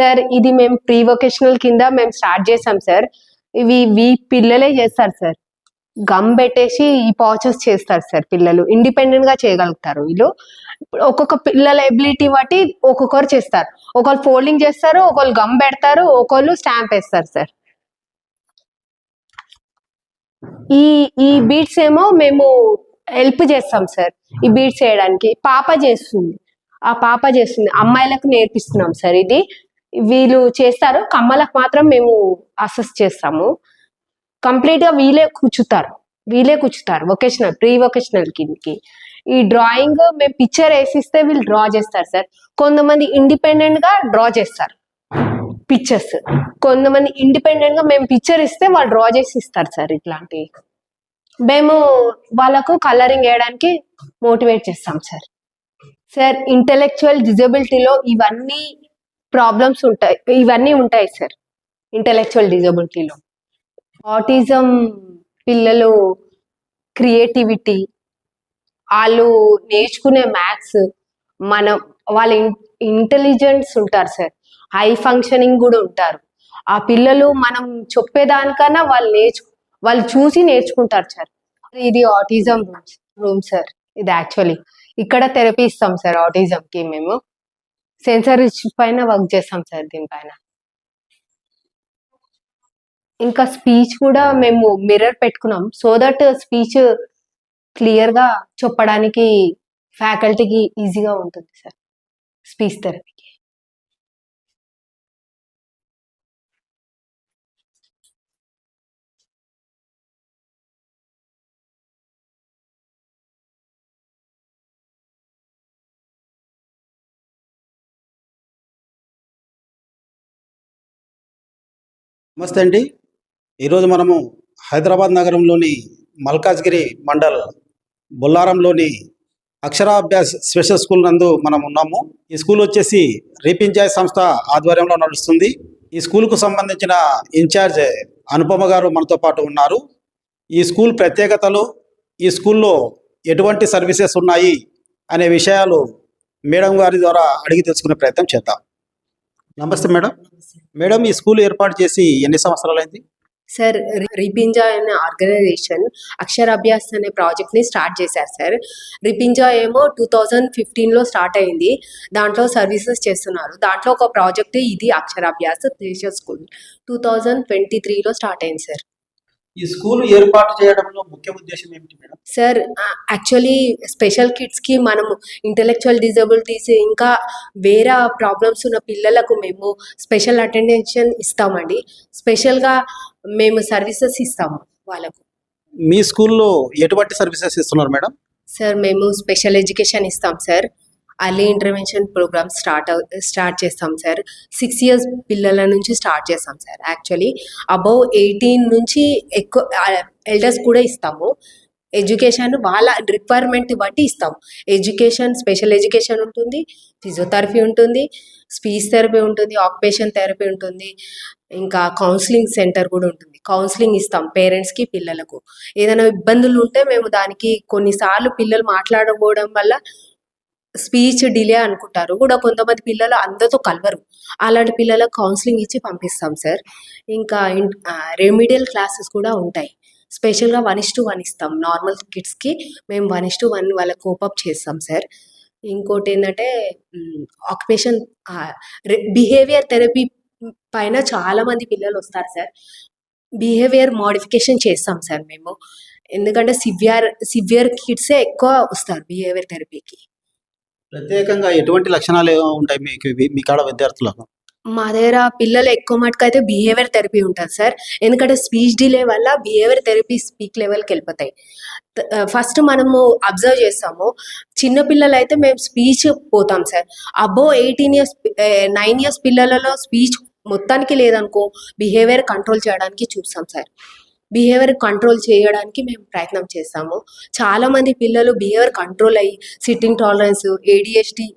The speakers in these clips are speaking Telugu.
సార్ ఇది మేము ప్రీ వొకేషనల్ కింద మేము స్టార్ట్ చేసాం సార్. ఇవి వీ పిల్లలే చేస్తారు సార్. గమ్ పెట్టేసి ఈ పాచెస్ చేస్తారు సార్ పిల్లలు. ఇండిపెండెంట్గా చేయగలుగుతారు వీళ్ళు. ఒక్కొక్క పిల్లల ఎబిలిటీ బట్టి ఒక్కొక్కరు చేస్తారు. ఒకళ్ళు ఫోల్డింగ్ చేస్తారు ఒకళ్ళు గమ్ పెడతారు ఒకళ్ళు స్టాంప్ వేస్తారు సార్. ఈ ఈ బీట్స్ ఏమో మేము హెల్ప్ చేస్తాం సార్. ఈ బీట్స్ చేయడానికి పాప చేస్తుంది. ఆ పాప చేస్తుంది. అమ్మాయిలకు నేర్పిస్తున్నాం సార్ ఇది. వీళ్ళు చేస్తారు. కమ్మలకు మాత్రం మేము అసెస్ చేస్తాము. కంప్లీట్గా వీలే కూర్చుతారు. వీలే కూర్చుతారు. వొకేషనల్ ప్రీ వొకేషనల్ కిందకి. ఈ డ్రాయింగ్ మేము పిక్చర్ వేసిస్తే వీళ్ళు డ్రా చేస్తారు సార్. కొంతమంది ఇండిపెండెంట్గా డ్రా చేస్తారు. పిక్చర్స్ కొంతమంది ఇండిపెండెంట్గా మేము పిక్చర్ ఇస్తే వాళ్ళు డ్రా చేసి ఇస్తారు సార్ ఇట్లాంటివి. మేము వాళ్ళకు కలరింగ్ వేయడానికి మోటివేట్ చేస్తాం సార్. సార్ ఇంటెలెక్చువల్ డిజబిలిటీలో ఇవన్నీ ప్రాబ్లమ్స్ ఉంటాయి. ఇవన్నీ ఉంటాయి సార్ ఇంటెలెక్చువల్ డిజబిలిటీలో ఆటిజం పిల్లలు క్రియేటివిటీ వాళ్ళు నేర్చుకునే మ్యాథ్స్ మనం వాళ్ళ ఇంటెలిజెన్స్ ఉంటారు సార్ హై ఫంక్షనింగ్ కూడా ఉంటారు. ఆ పిల్లలు మనం చెప్పేదానికన్నా వాళ్ళు నేర్చు వాళ్ళు చూసి నేర్చుకుంటారు సార్ ఇది ఆటిజం రూమ్ సార్ ఇది యాక్చువల్లీ ఇక్కడ థెరపీ ఇస్తాం సార్ ఆటిజం కి మేము. సెన్సర్ పైన వర్క్ చేస్తాం సార్ దీనిపైన ఇంకా స్పీచ్ కూడా మేము మిర్రర్ పెట్టుకున్నాం. సో దట్ స్పీచ్ క్లియర్గా చెప్పడానికి ఫ్యాకల్టీకి ఈజీగా ఉంటుంది సార్ స్పీచ్ థెరపీ నమస్తే అండి. ఈరోజు మనము హైదరాబాద్ నగరంలోని మల్కాజ్గిరి మండల్ బొల్లారంలోని అక్షరాభ్యాస్ స్పెషల్ స్కూల్ నందు మనం ఉన్నాము. ఈ స్కూల్ వచ్చేసి రీపించాయ్ సంస్థ ఆధ్వర్యంలో నడుస్తుంది. ఈ స్కూల్కు సంబంధించిన ఇన్ఛార్జ్ అనుపమ గారు మనతో పాటు ఉన్నారు. ఈ స్కూల్ ప్రత్యేకతలు ఈ స్కూల్లో ఎటువంటి సర్వీసెస్ ఉన్నాయి అనే విషయాలు మేడం గారి ద్వారా అడిగి తెలుసుకునే ప్రయత్నం చేద్దాం. నమస్తే మేడం. మేడం ఈ స్కూల్ ఏర్పాటు చేసి ఎన్ని సంవత్సరాలైంది? సార్ రిపింజా అనే ఆర్గనైజేషన్ అక్షరాభ్యాస్ అనే ప్రాజెక్ట్ని స్టార్ట్ చేశారు సార్. రిపింజా ఏమో టూ థౌజండ్ ఫిఫ్టీన్లో స్టార్ట్ అయింది. దాంట్లో సర్వీసెస్ చేస్తున్నారు. దాంట్లో ఒక ప్రాజెక్ట్ ఇది అక్షరాభ్యాస్ దేశ స్కూల్. టూ థౌజండ్ ట్వంటీ త్రీలో స్టార్ట్ అయింది సార్. ఈ స్కూల్ ఏర్పాటు చేయడంలో ముఖ్య ఉద్దేశం ఏమిటి మేడం? సార్ యాక్చువల్లీ స్పెషల్ కిడ్స్కి మనము ఇంటెలెక్చువల్ డిజబిలిటీస్ ఇంకా వేరే ప్రాబ్లమ్స్ ఉన్న పిల్లలకు మేము స్పెషల్ అటెండెన్షన్ ఇస్తామండి. స్పెషల్గా మేము సర్వీసెస్ ఇస్తాము వాళ్ళకు. మీ స్కూల్లో ఎటువంటి సర్వీసెస్ ఇస్తున్నారు మేడం? సార్ మేము స్పెషల్ ఎడ్యుకేషన్ ఇస్తాం sir. Early intervention program start start చేస్తాం సార్. సిక్స్ ఇయర్స్ పిల్లల నుంచి స్టార్ట్ చేస్తాం సార్ యాక్చువల్లీ అబౌవ్ ఎయిటీన్ నుంచి ఎక్కువ ఎల్డర్స్ కూడా ఇస్తాము. ఎడ్యుకేషన్ వాళ్ళ రిక్వైర్మెంట్ బట్టి ఇస్తాం. ఎడ్యుకేషన్ స్పెషల్ ఎడ్యుకేషన్ ఉంటుంది ఫిజియోథెరపీ ఉంటుంది స్పీచ్ థెరపీ ఉంటుంది ఆక్యుపేషన్ థెరపీ ఉంటుంది ఇంకా కౌన్సిలింగ్ సెంటర్ కూడా ఉంటుంది. కౌన్సిలింగ్ ఇస్తాం పేరెంట్స్కి పిల్లలకు. ఏదైనా ఇబ్బందులు ఉంటే మేము దానికి కొన్నిసార్లు పిల్లలు మాట్లాడకపోవడం వల్ల స్పీచ్ డిలే అనుకుంటారు. కూడా కొంతమంది పిల్లలు అందరితో కలవరు. అలాంటి పిల్లలకు కౌన్సిలింగ్ ఇచ్చి పంపిస్తాం సార్. ఇంకా రెమిడియల్ క్లాసెస్ కూడా ఉంటాయి. స్పెషల్గా వన్ ఇస్ టు వన్ ఇస్తాం. నార్మల్ కిడ్స్కి మేము వన్ ఇస్ టు వన్ వాళ్ళకి కోపప్ చేస్తాం సార్. ఇంకోటి ఏంటంటే ఆక్యుపేషన్ బిహేవియర్ థెరపీ పైన చాలా మంది పిల్లలు వస్తారు సార్. బిహేవియర్ మోడిఫికేషన్ చేస్తాం సార్ మేము. ఎందుకంటే సివియర్ సివియర్ కిడ్సే ఎక్కువ వస్తారు బిహేవియర్ థెరపీకి. ప్రత్యేకంగా ఎటువంటి లక్షణాలు ఉంటాయి మీకు మీ కాడ విద్యార్థులకు? మా దగ్గర పిల్లలు ఎక్కువ మటుకు అయితే బిహేవియర్ థెరపీ ఉంటుంది సార్. ఎందుకంటే స్పీచ్ డిలే వల్ల బిహేవియర్ థెరపీ స్పీక్ లెవెల్కి వెళ్ళిపోతాయి. ఫస్ట్ మనము అబ్జర్వ్ చేస్తాము. చిన్న పిల్లలు అయితే మేము స్పీచ్ పోతాం sir. Above eighteen years nine years పిల్లలలో స్పీచ్ మొత్తానికి లేదనుకో బిహేవియర్ కంట్రోల్ చేయడానికి చూస్తాం సార్. బిహేవియర్ కంట్రోల్ చేయడానికి మేము ప్రయత్నం చేస్తాము చాలా మంది పిల్లలు బిహేవియర్ కంట్రోల్ అయ్యి సిట్టింగ్ టాలరెన్స్ ఏడిహెచ్డి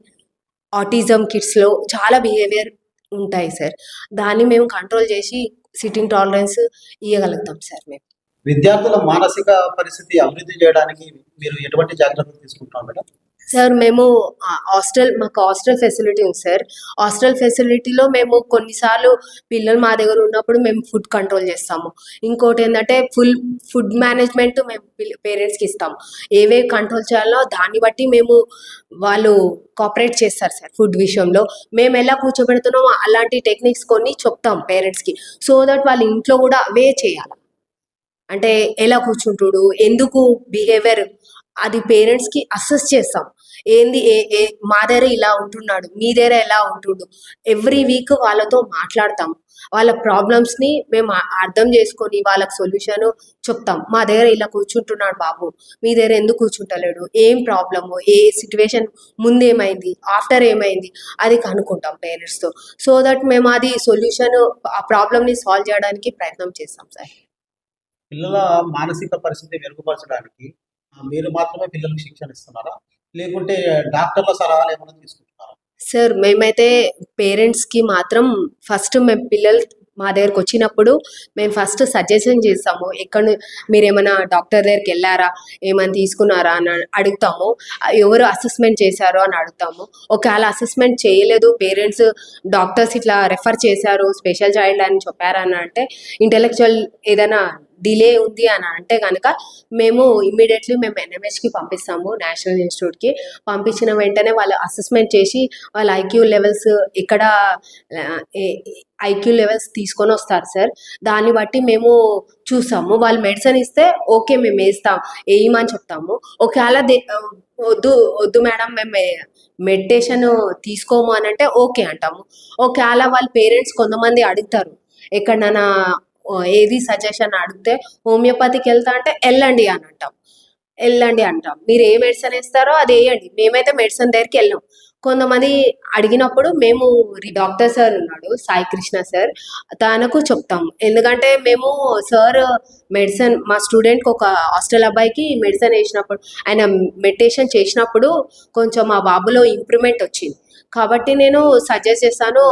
ఆటిజం కిడ్స్లో చాలా బిహేవియర్ ఉంటాయి సార్. దాన్ని మేము కంట్రోల్ చేసి సిట్టింగ్ టాలరెన్స్ ఇవ్వగలుగుతాం సార్ మేము. విద్యార్థుల మానసిక పరిస్థితి అభివృద్ధి చేయడానికి మీరు ఎటువంటి జాగ్రత్తలు తీసుకుంటున్నారు మేడం? సార్ మేము హాస్టల్ మాకు హాస్టల్ ఫెసిలిటీ ఉంది సార్. హాస్టల్ ఫెసిలిటీలో మేము కొన్నిసార్లు పిల్లలు మా దగ్గర ఉన్నప్పుడు మేము ఫుడ్ కంట్రోల్ చేస్తాము. ఇంకోటి ఏంటంటే ఫుల్ ఫుడ్ మేనేజ్మెంట్ మేము పేరెంట్స్కి ఇస్తాము. ఏవే కంట్రోల్ చేయాలో దాన్ని బట్టి మేము వాళ్ళు కోఆపరేట్ చేస్తారు సార్ ఫుడ్ విషయంలో. మేము ఎలా కూర్చోబెడుతున్నామో అలాంటి టెక్నిక్స్ కొన్ని చెప్తాం పేరెంట్స్కి. సో దట్ వాళ్ళ ఇంట్లో కూడా అవే చేయాలి. అంటే ఎలా కూర్చుంటుడు ఎందుకు బిహేవియర్ అది పేరెంట్స్కి అసెస్ చేస్తాం. ఏంది ఏ ఏ మా దగ్గర ఇలా ఉంటున్నాడు మీ దగ్గర ఎలా ఉంటుండు? ఎవ్రీ వీక్ వాళ్ళతో మాట్లాడతాం వాళ్ళ ప్రాబ్లమ్స్ని మేము అర్థం చేసుకొని వాళ్ళకి సొల్యూషన్ చెప్తాం. మా దగ్గర ఇలా కూర్చుంటున్నాడు బాబు మీ దగ్గర ఎందుకు కూర్చుంటలేడు? ఏం ప్రాబ్లము ఏ సిచ్యువేషన్ ముందేమైంది ఆఫ్టర్ ఏమైంది? అది కనుక్కుంటాం పేరెంట్స్తో. సో దట్ మేము అది సొల్యూషన్ ఆ ప్రాబ్లమ్ని సాల్వ్ చేయడానికి ప్రయత్నం చేస్తాం సార్ పిల్లల మానసిక పరిస్థితి మెరుగుపరచడానికి మీరు మాత్రమే పిల్లలకు శిక్షణ ఇస్తున్నారా? లేకుంటే డాక్టర్ల సలహా లేకుండా తీసుకుంటున్నారు? సార్ మేమైతే పేరెంట్స్కి మాత్రం ఫస్ట్ మేము పిల్లలు మా దగ్గరకు వచ్చినప్పుడు మేము ఫస్ట్ సజెషన్ చేస్తాము. ఎక్కడ మీరు ఏమైనా డాక్టర్ దగ్గరికి వెళ్ళారా? ఏమైనా తీసుకున్నారా? అని అడుగుతాము. ఎవరు అసెస్మెంట్ చేశారో అని అడుగుతాము. ఒకవేళ అసెస్మెంట్ చేయలేదు పేరెంట్స్ డాక్టర్స్ ఇట్లా రెఫర్ చేశారు స్పెషల్ చైల్డ్ అని చెప్పారని అంటే ఇంటెలెక్చువల్ ఏదైనా డిలే ఉంది అని అంటే కనుక మేము ఇమ్మీడియట్లీ మేము ఎన్ఎంహెచ్కి పంపిస్తాము నేషనల్ ఇన్స్టిట్యూట్కి పంపించిన వెంటనే వాళ్ళు అసెస్మెంట్ చేసి వాళ్ళ ఐక్యూ లెవెల్స్ ఇక్కడ ఐక్యూ లెవెల్స్ తీసుకొని వస్తారు సార్. దాన్ని బట్టి మేము చూసాము వాళ్ళు మెడిసిన్ ఇస్తే ఓకే మేము వేస్తాం వేయమని చెప్తాము. ఒకవేళ వద్దు వద్దు మేడం మేము మెడిటేషన్ తీసుకోము అని అంటే ఓకే అంటాము. ఒకవేళ వాళ్ళ పేరెంట్స్ కొంతమంది అడుగుతారు ఎక్కడైనా ఏది సజెషన్ అడిగితే హోమియోపతికి వెళ్తా అంటే వెళ్ళండి అని అంటాం. వెళ్ళండి అంటాం. మీరు ఏ మెడిసిన్ ఇస్తారో అది వేయండి. మేమైతే మెడిసిన్ దగ్గరికి వెళ్ళాం. కొంతమంది అడిగినప్పుడు మేము డాక్టర్ సార్ ఉన్నాడు సాయి కృష్ణ సార్ తనకు చెప్తాము. ఎందుకంటే మేము సార్ మెడిసిన్ మా స్టూడెంట్కి ఒక హాస్టల్ అబ్బాయికి మెడిసిన్ వేసినప్పుడు ఆయన మెడిటేషన్ చేసినప్పుడు కొంచెం మా బాబులో ఇంప్రూవ్మెంట్ వచ్చింది. కాబట్టి నేను సజెస్ట్ చేస్తాను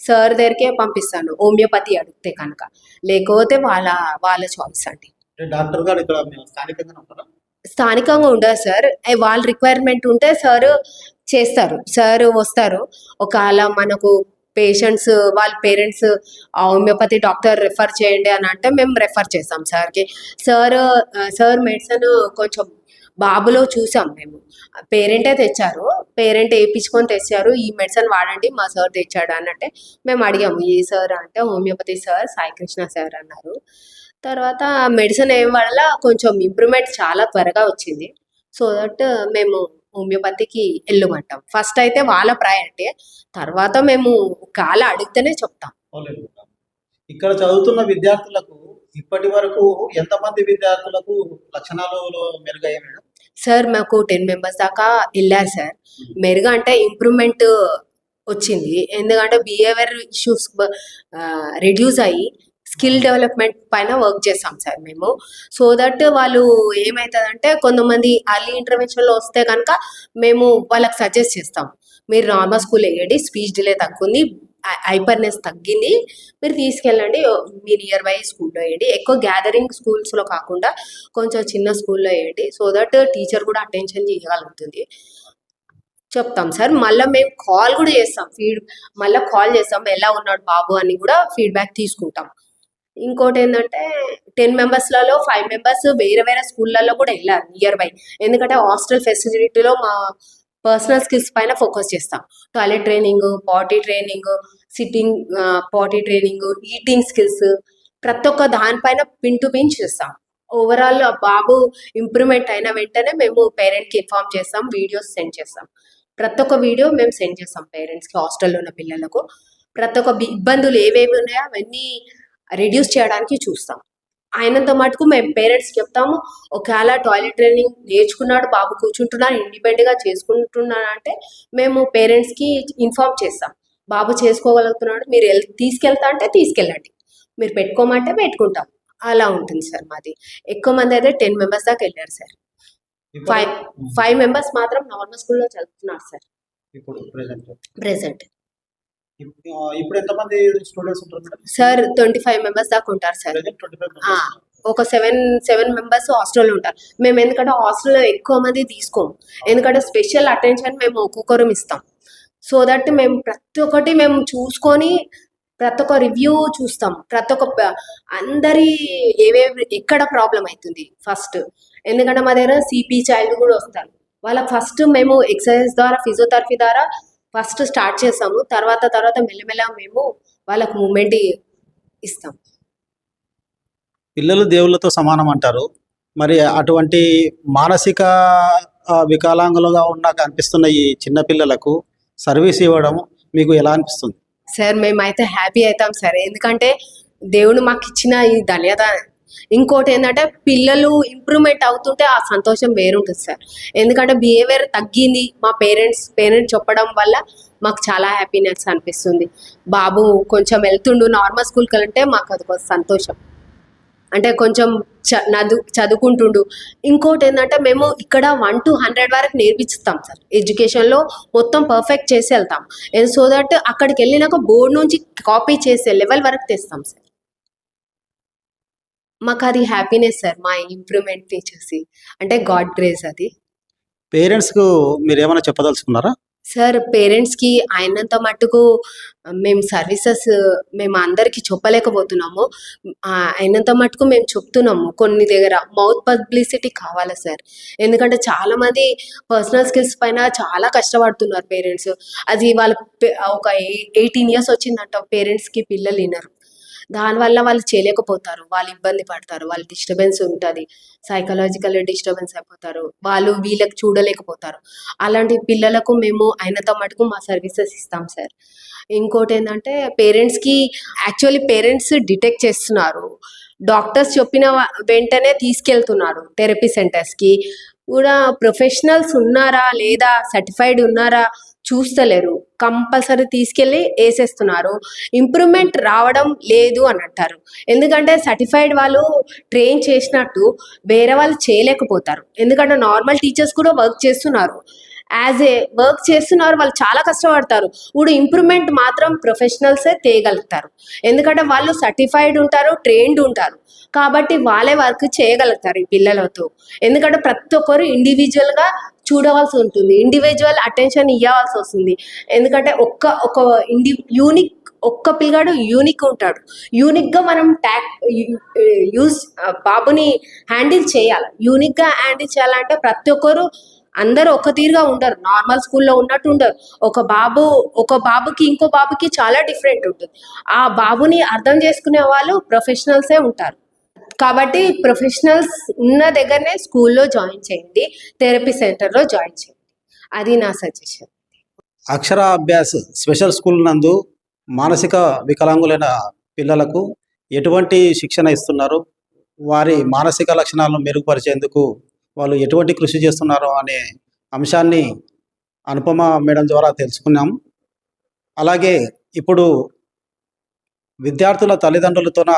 సార్ దగ్గరికే పంపిస్తాను. హోమియోపతి అడిగితే కనుక. లేకపోతే వాళ్ళ వాళ్ళ చాయిస్ అండి. డాక్టర్ గారు ఇక్కడ స్థానికంగా స్థానికంగా ఉండదు సార్. వాళ్ళ రిక్వైర్మెంట్ ఉంటే సార్ చేస్తారు. సార్ వస్తారు. ఒకవేళ మనకు పేషెంట్స్ వాళ్ళ పేరెంట్స్ హోమియోపతి డాక్టర్ రెఫర్ చేయండి అని అంటే మేము రెఫర్ చేస్తాం సార్కి. సార్ సార్ మెడిసిన్ కొంచెం బాబులో చూసాం మేము. పేరెంటే తెచ్చారు. పేరెంట్ వేయించుకొని తెచ్చారు. ఈ మెడిసిన్ వాడండి మా సార్ తెచ్చాడు అన్నట్టే మేము అడిగాము. ఏ సార్ అంటే హోమియోపతి సార్ సాయికృష్ణ సార్ అన్నారు. తర్వాత మెడిసిన్ వేయడం వల్ల కొంచెం ఇంప్రూవ్మెంట్ చాలా త్వరగా వచ్చింది. సో దట్ మేము హోమియోపతికి వెళ్ళమంటాం ఫస్ట్ అయితే వాళ్ళ ప్రయారిటీ తర్వాత మేము కాల అడిగితేనే చెప్తాం. ఇక్కడ చదువుతున్న విద్యార్థులకు ఇప్పటి వరకు ఎంతమంది విద్యార్థులకు లక్షణాలు మెరుగయ్యాయి మేడం? సార్ మాకు టెన్ మెంబర్స్ దాకా వెళ్ళారు సార్. మెరుగా అంటే ఇంప్రూవ్మెంట్ వచ్చింది. ఎందుకంటే బిహేవియర్ ఇష్యూస్ రిడ్యూస్ అయ్యి స్కిల్ డెవలప్మెంట్ పైన వర్క్ చేస్తాం సార్ మేము. సో దట్ వాళ్ళు ఏమవుతుందంటే కొంతమంది అర్లీ ఇంటర్వెన్షన్లో వస్తే కనుక మేము వాళ్ళకి సజెస్ట్ చేస్తాం. మీరు నార్మల్ స్కూల్ వేయండి స్పీచ్ డిలే తగ్గుంది హైపర్నెస్ తగ్గింది. మీరు తీసుకెళ్ళండి మీ నియర్ బై స్కూల్లో వేయండి. ఎక్కువ గ్యాదరింగ్ స్కూల్స్లో కాకుండా కొంచెం చిన్న స్కూల్లో వేయండి. సో దట్ టీచర్ కూడా అటెన్షన్ చేయగలుగుతుంది. చెప్తాం సార్. మళ్ళీ మేము కాల్ కూడా చేస్తాం. ఫీడ్ మళ్ళీ కాల్ చేస్తాం. ఎలా ఉన్నాడు బాబు అని కూడా ఫీడ్బ్యాక్ తీసుకుంటాం. ఇంకోటి ఏంటంటే టెన్ మెంబర్స్లలో ఫైవ్ మెంబర్స్ వేరే వేరే స్కూళ్ళల్లో కూడా వెళ్ళారు నియర్ బై ఎందుకంటే హాస్టల్ ఫెసిలిటీలో మా పర్సనల్ స్కిల్స్ పైన ఫోకస్ చేస్తాం. Toilet training potty training sitting potty training eating skills ప్రతి ఒక్క దానిపైన పిన్ టు పిన్ చేస్తాం. ఓవరాల్ బాబు ఇంప్రూవ్మెంట్ అయిన వెంటనే మేము పేరెంట్కి ఇన్ఫార్మ్ చేస్తాం వీడియోస్ సెండ్ చేస్తాం. ప్రతి ఒక్క వీడియో మేము సెండ్ చేస్తాం పేరెంట్స్కి హాస్టల్లో ఉన్న పిల్లలకు. ప్రతి ఒక్క ఇబ్బందులు ఏవేవి ఉన్నాయో అవన్నీ రెడ్యూస్ చేయడానికి చూస్తాం. అయినంత మటుకు మేము పేరెంట్స్ చెప్తాము ఒకవేళ టాయిలెట్ ట్రైనింగ్ నేర్చుకున్నాడు బాబు కూర్చుంటున్నాడు ఇండిపెండెంట్గా చేసుకుంటున్నాడు అంటే మేము పేరెంట్స్కి ఇన్ఫార్మ్ చేస్తాం. బాబు చేసుకోగలుగుతున్నాడు మీరు వెళ్ తీసుకెళ్తా అంటే తీసుకెళ్ళండి. మీరు పెట్టుకోమంటే పెట్టుకుంటాం. అలా ఉంటుంది సార్ మాది. ఎక్కువ మంది అయితే టెన్ మెంబర్స్ దాకా వెళ్ళారు సార్. ఫైవ్ ఫైవ్ మెంబర్స్ మాత్రం నార్మల్ స్కూల్లో చదువుతున్నారు సార్. ప్రెసెంట్ ఇప్పుడు ఎంతమంది స్టూడెంట్స్ ఉంటారు madam? Sir twenty five members దాకా ఉంటారు సార్. ట్వంటీ ఫైవ్ ఆ, ఒక సెవెన్ సెవెన్ మెంబర్స్ హాస్టల్లో ఉంటారు. మేము ఎందుకంటే హాస్టల్లో ఎక్కువ మంది తీసుకోము. ఎందుకంటే స్పెషల్ అటెన్షన్ మేము ఒక్కొక్కరు ఇస్తాం. సో దట్ మేము ప్రతి ఒక్కటి మేము చూసుకొని ప్రతి ఒక్క రివ్యూ చూస్తాం. ప్రతి ఒక్క అందరి ఏవేవి ఎక్కడ ప్రాబ్లం అవుతుంది ఫస్ట్ ఎందుకంటే మా దగ్గర సిపి చైల్డ్ కూడా వస్తారు. వాళ్ళకి ఫస్ట్ మేము ఎక్సర్సైజ్ ద్వారా ఫిజియోథెరపీ ద్వారా ఫస్ట్ స్టార్ట్ చేస్తాము తర్వాత తర్వాత మెల్లమెల్ల మేము వాళ్ళకు మూమెంట్ ఇస్తాం. పిల్లలు దేవుళ్ళతో సమానం అంటారు. మరి అటువంటి మానసిక వికలాంగులుగా ఉన్న కనిపిస్తున్న ఈ చిన్న పిల్లలకు సర్వీస్ ఇవ్వడం మీకు ఎలా అనిపిస్తుంది? సార్ మేమైతే హ్యాపీ అవుతాం సార్. ఎందుకంటే దేవుడు మాకు ఇచ్చిన ఈ ధన్యత ఇంకోటి ఏంటంటే పిల్లలు ఇంప్రూవ్మెంట్ అవుతుంటే ఆ సంతోషం వేరుంటుంది సార్. ఎందుకంటే బిహేవియర్ తగ్గింది మా పేరెంట్స్ పేరెంట్స్ చెప్పడం వల్ల మాకు చాలా హ్యాపీనెస్ అనిపిస్తుంది. బాబు కొంచెం వెళ్తుండు నార్మల్ స్కూల్కి వెళ్తే మాకు అది సంతోషం. అంటే కొంచెం చ నదు చదువుకుంటుండు. ఇంకోటి ఏంటంటే మేము ఇక్కడ వన్ టు హండ్రెడ్ వరకు నేర్పిస్తాం సార్. ఎడ్యుకేషన్లో మొత్తం పర్ఫెక్ట్ చేసి వెళ్తాం. సో దట్ అక్కడికి వెళ్ళినాక బోర్డు నుంచి కాపీ చేసే లెవెల్ వరకు తెస్తాం సార్. మాకు అది హ్యాపీనెస్ సార్ మా ఇంప్రూవ్మెంట్ చూసి అంటే గాడ్ గ్రేస్ అది. పేరెంట్స్కు మీరు ఏమైనా చెప్పదలుచుకున్నారా? సార్ పేరెంట్స్కి అయినంత మట్టుకు మేము సర్వీసెస్ మేము అందరికీ చెప్పలేకపోతున్నాము. అయినంత మట్టుకు మేము చెప్తున్నాము కొన్ని దగ్గర. మౌత్ పబ్లిసిటీ కావాలి సార్ ఎందుకంటే చాలా మంది పర్సనల్ స్కిల్స్ పైన చాలా కష్టపడుతున్నారు పేరెంట్స్ అది వాళ్ళ ఒక ఎయిటీన్ ఇయర్స్ వచ్చిందంట పేరెంట్స్కి పిల్లలు వినరు దానివల్ల వాళ్ళు చేయలేకపోతారు వాళ్ళు ఇబ్బంది పడతారు వాళ్ళు డిస్టర్బెన్స్ ఉంటుంది సైకలాజికల్ డిస్టర్బెన్స్ అయిపోతారు వాళ్ళు వీళ్ళకి చూడలేకపోతారు. అలాంటి పిల్లలకు మేము అయినంత మటుకు మా సర్వీసెస్ ఇస్తాం సార్ ఇంకోటి ఏంటంటే పేరెంట్స్కి యాక్చువల్లీ పేరెంట్స్ డిటెక్ట్ చేస్తున్నారు. డాక్టర్స్ చెప్పిన వెంటనే తీసుకెళ్తున్నారు థెరపీ సెంటర్స్కి కూడా ప్రొఫెషనల్స్ ఉన్నారా లేదా సర్టిఫైడ్ ఉన్నారా చూస్తలేరు. కంపల్సరీ తీసుకెళ్ళి వేసేస్తున్నారు. ఇంప్రూవ్మెంట్ రావడం లేదు అని అంటారు. ఎందుకంటే సర్టిఫైడ్ వాళ్ళు ట్రైన్ చేసినట్టు వేరే వాళ్ళు చేయలేకపోతారు. ఎందుకంటే నార్మల్ టీచర్స్ కూడా వర్క్ చేస్తున్నారు. యాజ్ ఏ వర్క్ చేస్తున్నారు వాళ్ళు చాలా కష్టపడతారు. ఇప్పుడు ఇంప్రూవ్మెంట్ మాత్రం ప్రొఫెషనల్సే తేయగలుగుతారు ఎందుకంటే వాళ్ళు సర్టిఫైడ్ ఉంటారు ట్రైన్డ్ ఉంటారు. కాబట్టి వాళ్ళే వర్క్ చేయగలుగుతారు ఈ పిల్లలతో. ఎందుకంటే ప్రతి ఒక్కరు ఇండివిజువల్గా చూడవలసి ఉంటుంది. ఇండివిజువల్ అటెన్షన్ ఇవ్వాల్సి వస్తుంది. ఎందుకంటే ఒక్క ఒక ఇండి యూనిక్ ఒక్క పిల్లగాడు యూనిక్ ఉంటాడు. యూనిక్గా మనం ట్యాక్ యూజ్ బాబుని హ్యాండిల్ చేయాలి. యూనిక్గా హ్యాండిల్ చేయాలంటే ప్రతి ఒక్కరు అందరూ ఒక తీరుగా ఉండరు. నార్మల్ స్కూల్లో ఉన్నట్టు ఉండరు. ఒక బాబు ఒక బాబుకి ఇంకో బాబుకి చాలా డిఫరెంట్ ఉంటుంది. ఆ బాబుని అర్థం చేసుకునే వాళ్ళు ప్రొఫెషనల్సే ఉంటారు. కాబట్టి ప్రొఫెషనల్స్ ఉన్న దగ్గరనే స్కూల్లో జాయిన్ చేయండి థెరపీ సెంటర్లో జాయిన్ చేయండి. అది నా suggestion. Akshara Abhyas special school నందు మానసిక వికలాంగులైన పిల్లలకు ఎటువంటి శిక్షణ ఇస్తున్నారు? వారి మానసిక లక్షణాలను మెరుగుపరిచేందుకు వాళ్ళు ఎటువంటి కృషి చేస్తున్నారు అనే అంశాన్ని అనుపమ మేడం ద్వారా తెలుసుకున్నాం. అలాగే ఇప్పుడు విద్యార్థుల తల్లిదండ్రులతోన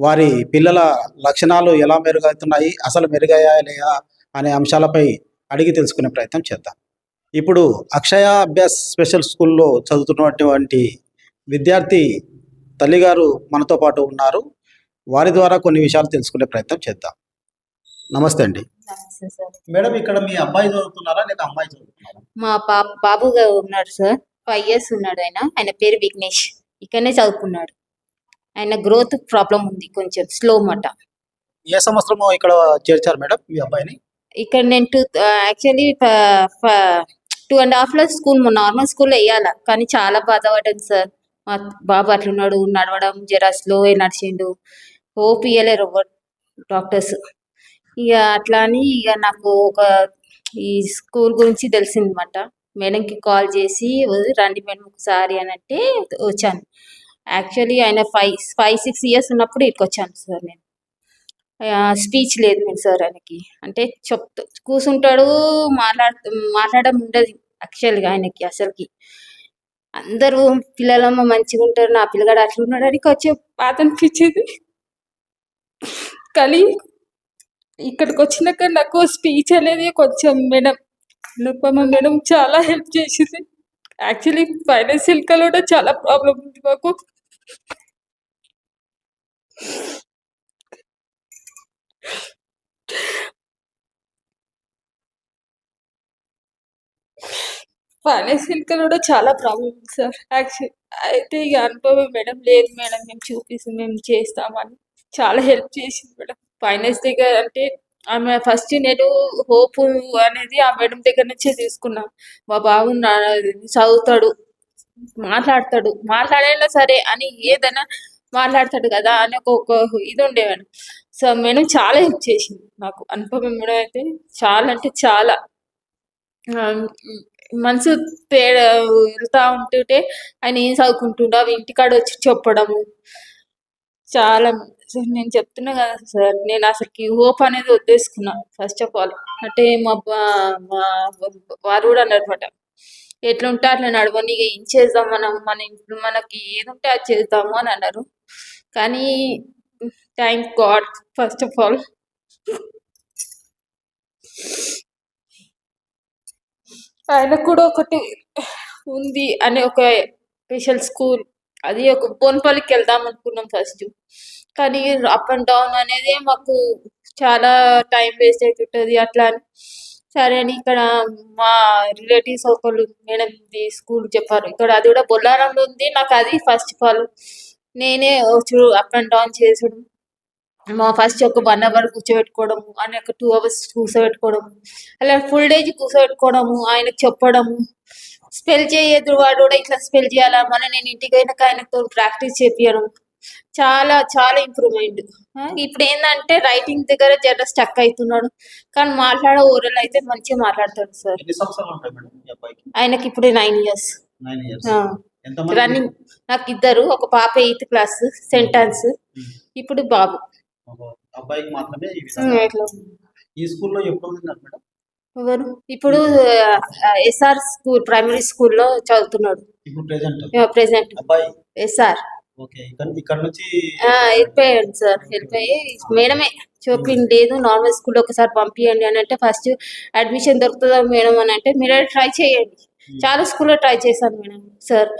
వారి పిల్లల లక్షణాలు ఎలా మెరుగవుతున్నాయి అసలు మెరుగయ్యాయా లేదా అనే అంశాలపై అడిగి తెలుసుకునే ప్రయత్నం చేద్దాం. ఇప్పుడు అక్షయ అభ్యాస్ స్పెషల్ స్కూల్లో చదువుతున్నటువంటి విద్యార్థి తల్లిగారు మనతో పాటు ఉన్నారు. వారి ద్వారా కొన్ని విషయాలు తెలుసుకునే ప్రయత్నం చేద్దాం. నమస్తే అండి. మేడం ఇక్కడ మీ అబ్బాయి చదువుతున్నారా లేదా అమ్మాయి చదువుతున్నారా? మా బాబు గారు ఉన్నాడు సార్. ఫైవ్ ఇయర్స్ ఉన్నాడు ఆయన. ఆయన పేరు విఘ్నేష్. ఇక్కడనే చదువుకున్నాడు. ఆయన గ్రోత్ ప్రాబ్లం ఉంది కొంచెం స్లో మాట ఏ సంవత్సరం ఇక్కడ చేర్చారు మేడం మీ అబ్బాయిని? ఇక్కడ నేను టూ యాక్చువల్లీ టూ అండ్ హాఫ్లో స్కూల్ నార్మల్ స్కూల్లో వేయాల. కానీ చాలా బాధపడ్డాను సార్. మా బాబు అట్లున్నాడు నడవడం జర స్లో నడిచిండు. హోప్ ఇయ్యలేరు డాక్టర్స్. ఇక అట్లా అని ఇక నాకు ఒక ఈ స్కూల్ గురించి తెలిసిందన్నమాట. మేడంకి కాల్ చేసి "వదిన, రండి మేడం ఒకసారి అని అంటే వచ్చాను. యాక్చువల్లీ ఆయన ఫైవ్ ఫైవ్ సిక్స్ ఇయర్స్ ఉన్నప్పుడు ఇక్కడికి వచ్చాను సార్ నేను స్పీచ్ లేదు మీరు సార్ ఆయనకి. అంటే చెప్తూ కూర్చుంటాడు మాట్లాడు మాట్లాడడం ఉండదు యాక్చువల్గా ఆయనకి అసలుకి. అందరూ పిల్లలమ్మ మంచిగా ఉంటారు నా పిల్లగాడు అట్లా ఉన్నాడు అని వచ్చే పాత అనిపించేది కానీ ఇక్కడికి వచ్చినాక నాకు స్పీచ్ అనేది కొంచెం మేడం అనుపమ మేడం చాలా హెల్ప్ చేసింది. యాక్చువల్లీ ఫైనాన్షియల్గా కూడా చాలా ప్రాబ్లం ఉంది మాకు. ఫైనాన్షియల్ కూడా చాలా ప్రాబ్లం సార్ యాక్చువల్ అయితే ఇక అనుభవం మేడం లేదు మేడం మేము చూపిస్తాం మేము చేస్తామని చాలా హెల్ప్ చేసింది మేడం. ఫైనాన్స్ దగ్గర అంటే ఆమె ఫస్ట్ నేను హోప్ అనేది ఆ మేడం దగ్గర నుంచే తీసుకున్నా. మా బాబు చదువుతాడు మాట్లాడతాడు మాట్లాడైనా సరే అని ఏదైనా మాట్లాడతాడు కదా అని ఒక ఇది ఉండేవాడు. సో నేను చాలా హెల్ప్ చేసింది నాకు అనుపమ మేడం అయితే చాలా అంటే చాలా. మనసు పేడ వెళ్తా ఉంటుంటే ఆయన ఏం చదువుకుంటుండో అవి ఇంటికాడ వచ్చి చెప్పడము. చాలా నేను చెప్తున్నా కదా సార్ నేను అసలుకి హోప్ అనేది వద్దేసుకున్నాను ఫస్ట్ ఆఫ్ ఆల్ అంటే మా మా వారు కూడా అన్నారు ఎట్లుంటే ఎట్లా అట్లా నడవని ఇక ఏం చేద్దాం మనం మన ఇంట్లో మనకి ఏది ఉంటే అది చేద్దాము అని అన్నారు. కానీ thank God first of all ఆయన కూడా ఒకటి ఉంది అనే ఒక స్పెషల్ స్కూల్ అది ఒక బోన్పల్లికి వెళ్దాం అనుకున్నాం ఫస్ట్ కానీ అప్ అండ్ డౌన్ అనేది మాకు చాలా టైం వేస్ట్ అవుతుంటుంది అట్లా అని. సరే అని ఇక్కడ మా రిలేటివ్స్ ఒకళ్ళు మేడం ఇది స్కూల్ చెప్పారు. ఇక్కడ అది కూడా బొల్లారంలో ఉంది. నాకు అది ఫస్ట్ ఆఫ్ ఆల్ నేనే చూ అప్ అండ్ డౌన్ చేసుడు మా ఫస్ట్ ఒక వన్ అవర్ కూర్చోబెట్టుకోవడము ఆయన ఒక టూ అవర్స్ కూర్చోబెట్టుకోవడము అలా ఫుల్ డే కూర్చోబెట్టుకోవడము ఆయనకు చెప్పడము. స్పెల్ చేయదు వాడు కూడా ఇట్లా స్పెల్ చేయాలా? మన నేను ఇంటికి అయినాక ఆయనతో ప్రాక్టీస్ చేపించడం చాలా చాలా ఇంప్రూవ్మెంట్ ఇప్పుడు ఏంటంటే రైటింగ్ దగ్గర జర స్టక్ అవుతున్నాడు కానీ మాట్లాడే ఓరల్ అయితే మంచిగా మాట్లాడతాడు సార్. ఆయనకి ఇప్పుడు నైన్ ఇయర్స్ రన్నింగ్ నాకు ఇద్దరు ఒక పాప ఎయిత్ క్లాస్ సెంటెన్స్ ఇప్పుడు బాబు. అబ్బాయికి మాత్రమే ఈ స్కూల్లో ఎప్పుడు మేడం? ఎవరు? ఇప్పుడు ఎస్ఆర్ స్కూల్ ప్రైమరీ స్కూల్లో చదువుతున్నాడు. ఇప్పుడు ప్రెసెంట్ ఎస్ఆర్ వెళ్ళిపోయాడు సార్. వెళ్ళిపోయి మేడమే చెప్పింది లేదు నార్మల్ స్కూల్లో ఒకసారి పంపించండి అని అంటే ఫస్ట్ అడ్మిషన్ దొరుకుతుందా మేడం అని అంటే మీరు ట్రై చేయండి. చాలా స్కూల్లో ట్రై చేశాను మేడం సార్.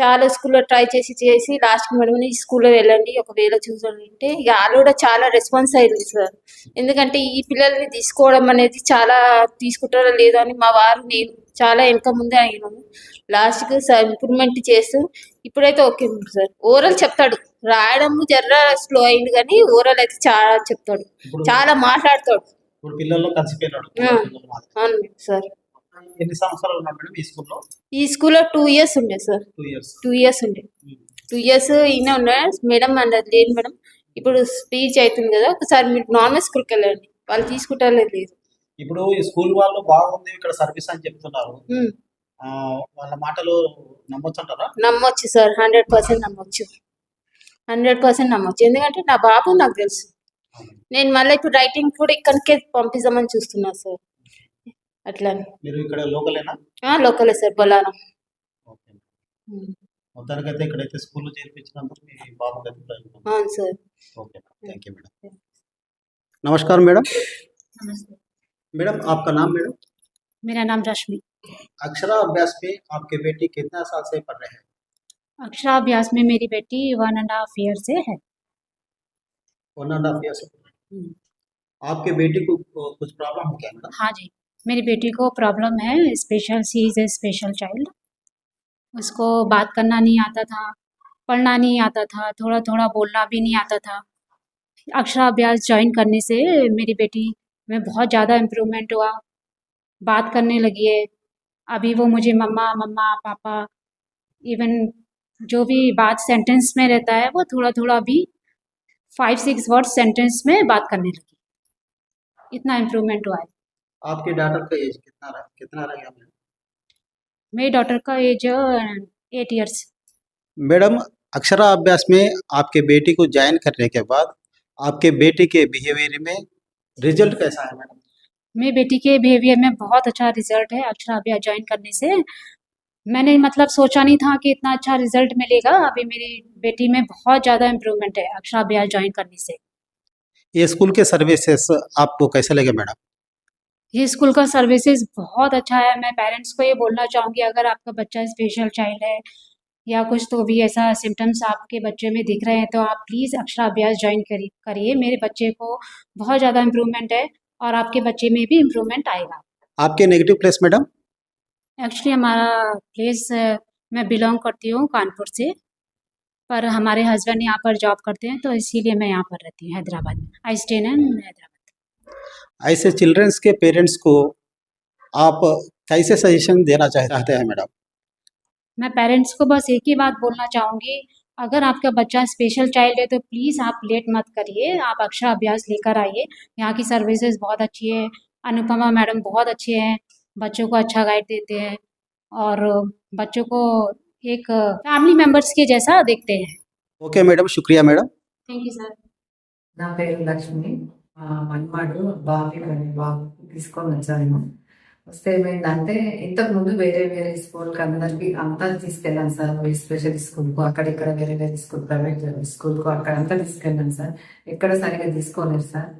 చాలా స్కూల్లో ట్రై చేసి చేసి లాస్ట్ మేడం ఈ స్కూల్లో వెళ్ళండి ఒకవేళ చూసండి అంటే ఇక వాళ్ళు కూడా చాలా రెస్పాన్స్ అయ్యింది సార్. ఎందుకంటే ఈ పిల్లల్ని తీసుకోవడం అనేది చాలా తీసుకుంటారో లేదో అని మా వారు నేను చాలా వెనక ముందే అయినాము లాస్ట్కి సార్ ఇంప్రూవ్మెంట్ చేస్తూ ఇప్పుడైతే ఓకే సార్. ఓరల్ చెప్తాడు. రాయడం జర్ర స్లో అయింది కానీ ఓరల్ అయితే చాలా చెప్తాడు. చాలా మాట్లాడతాడు. పిల్లల్లో కలిసిపోయినాడు. అవును సార్. ఎన్ని సంవత్సరాలు ఉన్నాడు మేడం ఈ స్కూల్లో? ఈ స్కూల్లో టూ ఇయర్స్ ఉండే సార్. Two years. ఉండే. టూ ఇయర్స్ ఈయన ఉండే. మేడం అన్నది లేదు మేడం. ఇప్పుడు స్పీచ్ అవుతుంది కదా. ఒకసారి మీరు నార్మల్ స్కూల్కి వెళ్ళండి. వాళ్ళు తీసుకుంటారో లేదు. ఇప్పుడు ఈ స్కూల్ వాళ్ళు బాగుంది ఇక్కడ సర్వీస్ అని చెప్తున్నారు. వాళ్ళ మాటలు నమ్మొచ్చు అంటారా నమ్మొచ్చు సార్ హండ్రెడ్ పర్సెంట్ నమ్మొచ్చు హండ్రెడ్ పర్సెంట్ నమ్మొచ్చు ఎందుకంటే నా బాబు నాకు తెలుసు నేను మళ్ళీ ఇప్పుడు రైటింగ్ కూడా ఇక్కడికే పంపిద్దామని చూస్తున్నా సార్ అట్లా మీరు ఇక్కడ లోకలేనా లోకలే సార్ బొల్లారం ఓకే ఉమ్, మొత్తానికైతే ఇక్కడైతే స్కూల్లో చేర్పించినందుకు మీ బాబు అయితే అవును sir okay thank you madam नमस्कार मैडम मैडम आपका नाम मैडम मेरा नाम रश्मि अक्षरा अभ्यास में आपके बेटी कितना साल से पढ़ रहे हैं? अक्षराभ्यास में मेरी बेटी वन एंड हाफ़ ईयर से है। वन एंड हाफ़ ईयर से पढ़ रहे हैं। आपके बेटी को कुछ प्रॉब्लम हो गया मैडम हाँ जी मेरी बेटी को प्रॉब्लम है special she is a special child उसको बात करना नहीं आता था पढ़ना नहीं आता था थोड़ा थोड़ा बोलना भी नहीं आता था। अक्षराभ्यास ज्वाइन करने से मेरी बेटी में बहुत ज़्यादा इम्प्रूवमेंट हुआ। बात करने लगी है अभी वो मुझे मम्मा मम्मा पापा इवन जो भी बात सेंटेंस में रहता है वो थोड़ा थोड़ा भी फाइव सिक्स वर्ड सेंटेंस में बात करने लगी। इतना इम्प्रूवमेंट हुआ है। आपके डॉटर का एज कितना रहा कितना रह गया मेरी डॉटर का age eight years madam Akshara Abhyas में आपके बेटी को ज्वाइन करने के बाद आपके बेटे के बिहेवियर में रिज़ल्ट कैसा है मैडम? मेरी बेटी के बिहेवियर में बहुत अच्छा रिज़ल्ट है अक्षरा अक्षराभ्यास ज्वाइन करने से। मैंने मतलब सोचा नहीं था कि इतना अच्छा रिज़ल्ट मिलेगा। अभी मेरी बेटी में बहुत ज़्यादा इम्प्रूवमेंट है अक्षरा अक्षराभ्यास ज्वाइन करने से। ये स्कूल के सर्विसेज़ आपको कैसे लगे मैडम? ये स्कूल का सर्विसेज़ बहुत अच्छा है। मैं पेरेंट्स को ये बोलना चाहूँगी अगर आपका बच्चा स्पेशल चाइल्ड है या कुछ तो भी ऐसा सिम्टम्स आपके बच्चे में दिख रहे हैं तो आप प्लीज़ अक्षरा अभ्यास ज्वाइन करिए। मेरे बच्चे को बहुत ज़्यादा इम्प्रूवमेंट है। और आपके बच्चे में भी इम्प्रूवमेंट आएगा। आपके नेगेटिव प्लेस मैडम एक्चुअली हमारा प्लेस मैं बिलोंग करती हूँ कानपुर से पर हमारे हस्बैंड यहाँ पर जॉब करते हैं तो इसीलिए मैं यहाँ पर रहती हूँ हैदराबाद में। I stay in Hyderabad. ऐसे चिल्ड्रंस के पेरेंट्स को आप कैसे सजेशन देना चाहते हैं मैडम मैं पेरेंट्स को बस एक ही बात बोलना चाहूँगी अगर आपका बच्चा स्पेशल चाइल्ड है तो प्लीज़ आप लेट मत करिए आप अक्षरा अभ्यास लेकर आइए यहाँ की सर्विसेज बहुत अच्छी है अनुपमा मैडम बहुत अच्छे हैं बच्चों को अच्छा गाइड देते हैं और बच्चों को एक फैमिली मेम्बर्स के जैसा देखते हैं okay madam శుక్రియా madam thank you sir నా పేరు లక్ష్మి ఆ, మన్మాడు బాబీ బాబు తీసుకొని వచ్చాను వస్తే ఏమైందంటే ఇంతకు ముందు వేరే వేరే స్కూల్కి అందరికి అంతా తీసుకెళ్ళాను సార్. స్పెషల్ స్కూల్కు అక్కడ ఇక్కడ వేరే వేరే స్కూల్ ప్రైవేట్ స్కూల్కు అక్కడ అంతా తీసుకెళ్ళాను సార్. ఎక్కడ సరిగా తీసుకోలేదు సార్.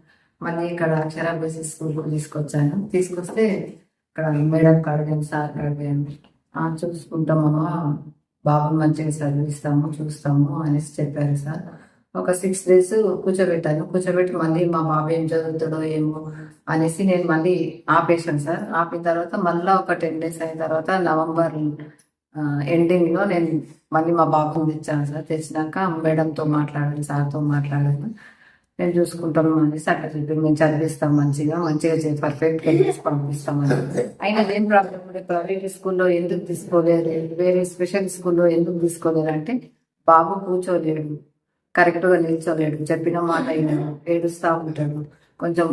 మళ్ళీ ఇక్కడ అక్షరాభ్యాస స్కూల్కు తీసుకొచ్చాను. తీసుకొస్తే ఇక్కడ మేడం అడిగాను సార్ అడిగాను "ఆ, చూసుకుంటామమ్మా బాబు మంచిగా చదివిస్తాము చూస్తాము అనేసి చెప్పారు సార్. ఒక సిక్స్ డేస్ కూర్చోబెట్టాను. కూర్చోబెట్టి మళ్ళీ మా బాబు ఏం చదువుతాడో ఏమో అనేసి నేను మళ్ళీ ఆపేసాను సార్. ఆపిన తర్వాత మళ్ళీ ఒక టెన్ డేస్ అయిన తర్వాత నవంబర్ ఎండింగ్లో నేను మళ్ళీ మా బాబుని తెచ్చాను సార్. తెచ్చినాక మేడంతో మాట్లాడాను సార్తో మాట్లాడాను. నేను చూసుకుంటాం అనేసి అట్లా చెప్పి మేము చదివిస్తాం మంచిగా మంచిగా పర్ఫెక్ట్గా చేసి పంపిస్తామని అయినా ఏం ప్రాబ్లం ఉండే ప్రైవేట్ స్కూల్లో ఎందుకు తీసుకోలేదు వేరే స్పెషల్ స్కూల్లో ఎందుకు తీసుకోలేదు అంటే బాబు కూర్చోలేడు. కరెక్ట్గా నిల్చోలేడు. చెప్పిన మాట అయినాడు ఏడుస్తా ఉంటాడు. కొంచెం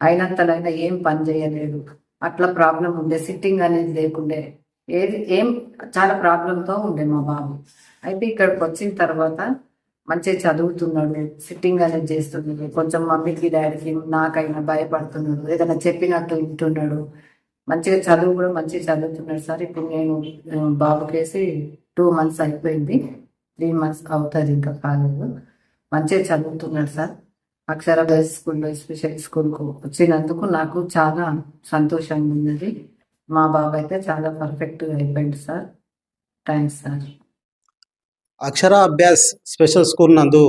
అయినంతలైనా ఏం పని చేయలేడు అట్లా ప్రాబ్లం ఉండే సిట్టింగ్ అనేది లేకుండే ఏది ఏం చాలా ప్రాబ్లంతో ఉండే మా బాబు. అయితే ఇక్కడికి వచ్చిన తర్వాత మంచిగా చదువుతున్నాడు సిట్టింగ్ అనేది చేస్తున్నాడు. కొంచెం మమ్మీకి డాడీకి నాకైనా భయపడుతున్నాడు. ఏదైనా చెప్పినట్టు వింటున్నాడు. మంచిగా చదువు కూడా మంచిగా చదువుతున్నాడు. సార్ ఇప్పుడు నేను బాబుకేసి టూ మంత్స్ అయిపోయింది. త్రీ మంత్స్ అవుతుంది ఇంకా కాలేదు. మంచిగా చదువుతున్నాడు సార్. అక్షరాభ్యాస స్కూల్లో స్పెషల్ స్కూల్కు వచ్చినందుకు నాకు చాలా సంతోషంగా ఉన్నది. మా బాబు అయితే చాలా పర్ఫెక్ట్గా అయిపోయింది sir. Thanks sir. Akshara Abhyas special school నందు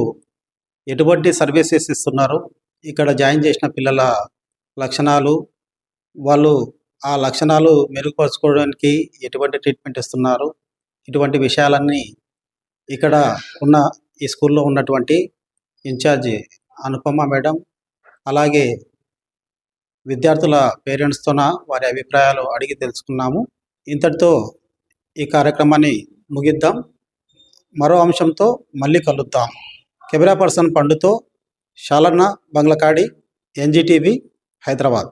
ఎటువంటి సర్వీసెస్ ఇస్తున్నారు? ఇక్కడ జాయిన్ చేసిన పిల్లల లక్షణాలు వాళ్ళు ఆ లక్షణాలు మెరుగుపరచుకోవడానికి ఎటువంటి ట్రీట్మెంట్ ఇస్తున్నారు? ఇటువంటి విషయాలన్నీ ఇక్కడ ఉన్న ఈ స్కూల్లో ఉన్నటువంటి ఇన్ఛార్జి అనుపమ మేడం అలాగే విద్యార్థుల పేరెంట్స్తోన వారి అభిప్రాయాలు అడిగి తెలుసుకున్నాము. ఇంతటితో ఈ కార్యక్రమాన్ని ముగిద్దాం. మరో అంశంతో మళ్ళీ కలుద్దాం. కెమెరా పర్సన్ పండుతో షాలన్న బంగ్లకాడి ఎన్జిటివి హైదరాబాద్.